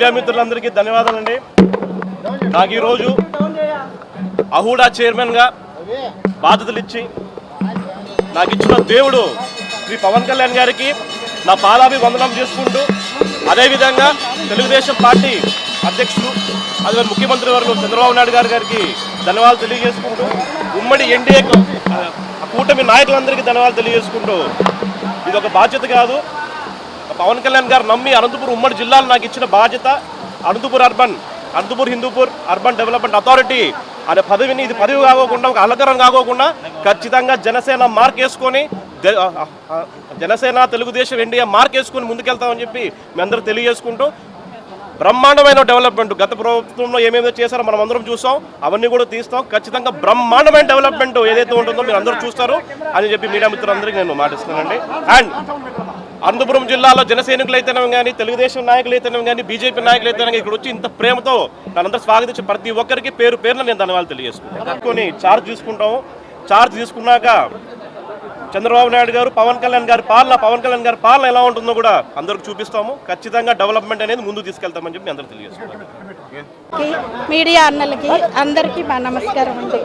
Media మిత్రులందరికీ ధన్యవాదాలండి. నాకు ఈరోజు అహూడా చైర్మన్గా బాధ్యతలు ఇచ్చి నాకు ఇచ్చిన దేవుడు శ్రీ పవన్ కళ్యాణ్ గారికి నా పాదాభి వందనం చేసుకుంటూ అదేవిధంగా తెలుగుదేశం పార్టీ అధ్యక్షుడు అదే ముఖ్యమంత్రి వర్గం చంద్రబాబు నాయుడు గారి గారికి ధన్యవాదాలు తెలియజేసుకుంటూ ఉమ్మడి ఎన్డీఏ కూటమి నాయకులందరికీ ధన్యవాదాలు తెలియజేసుకుంటూ ఇది ఒక బాధ్యత కాదు. పవన్ కళ్యాణ్ గారు నమ్మి అనంతపురం ఉమ్మడి జిల్లాలో నాకు ఇచ్చిన బాధ్యత Anantapur urban Anantapur Hindupur urban development authority అనే పదవిని ఇది పదవి కాకోకుండా ఒక అలంకరణ కాకోకుండా ఖచ్చితంగా జనసేన మార్క్ వేసుకొని జనసేన తెలుగుదేశం ఎన్డీఏ మార్క్ వేసుకొని ముందుకెళ్తామని చెప్పి మీ అందరూ తెలియజేసుకుంటూ బ్రహ్మాండమైన డెవలప్మెంట్ గత ప్రభుత్వంలో ఏమేమి చేశారో మనం అందరం చూస్తాం అవన్నీ కూడా తీస్తాం. ఖచ్చితంగా బ్రహ్మాండమైన డెవలప్మెంట్ ఏదైతే ఉంటుందో మీరు అందరూ చూస్తారు. అని చెప్పి మీడియా మిత్రులందరికీ నేను మాటిస్తున్నానండి. అండ్ అనంతపురం జిల్లాలో జనసైనికులు అయితేనే కానీ తెలుగుదేశం నాయకులు అయితేనే కానీ బీజేపీ నాయకులు అయితేనే ఇక్కడ వచ్చి ఇంత ప్రేమతో నన్నందరూ స్వాగతించి ప్రతి ఒక్కరికి పేరు పేరున నేను ధన్యవాదాలు తెలియజేసుకుంటాను కొన్ని చార్జ్ తీసుకుంటాము చార్జ్ తీసుకున్నాక చంద్రబాబు నాయుడు గారు పవన్ కళ్యాణ్ గారి పాలన పవన్ కళ్యాణ్ గారి పాలన ఎలా ఉంటుందో కూడా అందరికి చూపిస్తాము. ఖచ్చితంగా డెవలప్మెంట్ అనేది ముందు తీసుకెళ్తామని చెప్పి అందరూ తెలియజేసుకుంటాం మీడియా అన్నలకి అందరికీ మా నమస్కారం అండి.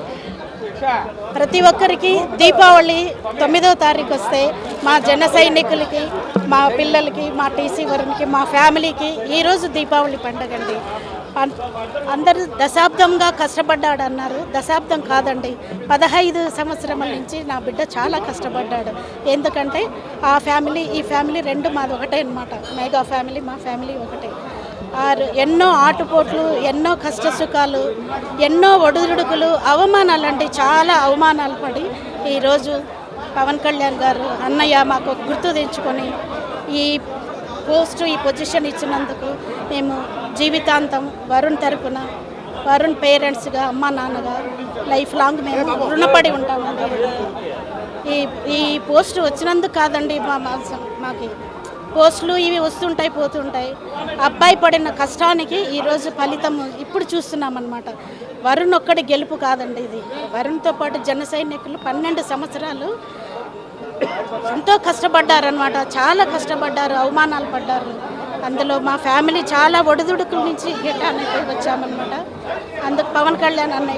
ప్రతి ఒక్కరికి దీపావళి తొమ్మిదో తారీఖు వస్తే మా జన సైనికులకి మా పిల్లలకి మా టీసీ వారికి మా ఫ్యామిలీకి ఈరోజు దీపావళి పండుగ అండి అందరూ దశాబ్దంగా కష్టపడ్డాడు అన్నారు దశాబ్దం కాదండి పదహైదు సంవత్సరం నుంచి నా బిడ్డ చాలా కష్టపడ్డాడు. ఎందుకంటే ఆ ఫ్యామిలీ ఈ ఫ్యామిలీ రెండు మాది ఒకటే అనమాట మెగా ఫ్యామిలీ మా ఫ్యామిలీ ఒకటే. ఎన్నో ఆటుపోట్లు ఎన్నో కష్ట సుఖాలు ఎన్నో ఒడిదుడుకులు అవమానాలండి చాలా అవమానాలు పడి ఈరోజు పవన్ కళ్యాణ్ గారు అన్నయ్య మాకు గుర్తు తెచ్చుకొని ఈ పోస్ట్ ఈ పొజిషన్ ఇచ్చినందుకు మేము జీవితాంతం వరుణ్ తరపున వరుణ్ పేరెంట్స్గా అమ్మ నాన్నగా లైఫ్ లాంగ్ మేము రుణపడి ఉంటామండి. ఈ ఈ పోస్ట్ వచ్చినందుకు కాదండి మా మాసం మాకి. పోస్టులు ఇవి వస్తుంటాయి పోతుంటాయి. అబ్బాయి పడిన కష్టానికి ఈరోజు ఫలితం ఇప్పుడు చూస్తున్నామన్నమాట. వరుణ్ ఒక్కడి గెలుపు కాదండి ఇది. వరుణ్తో పాటు జన సైనికులు పన్నెండు సంవత్సరాలు ఎంతో కష్టపడ్డారనమాట చాలా కష్టపడ్డారు అవమానాలు పడ్డారు. అందులో మా ఫ్యామిలీ చాలా ఒడిదుడుకుల నుంచి గిట్టానికి వచ్చామన్నమాట. అందుకు పవన్ కళ్యాణ్ అన్నయ్య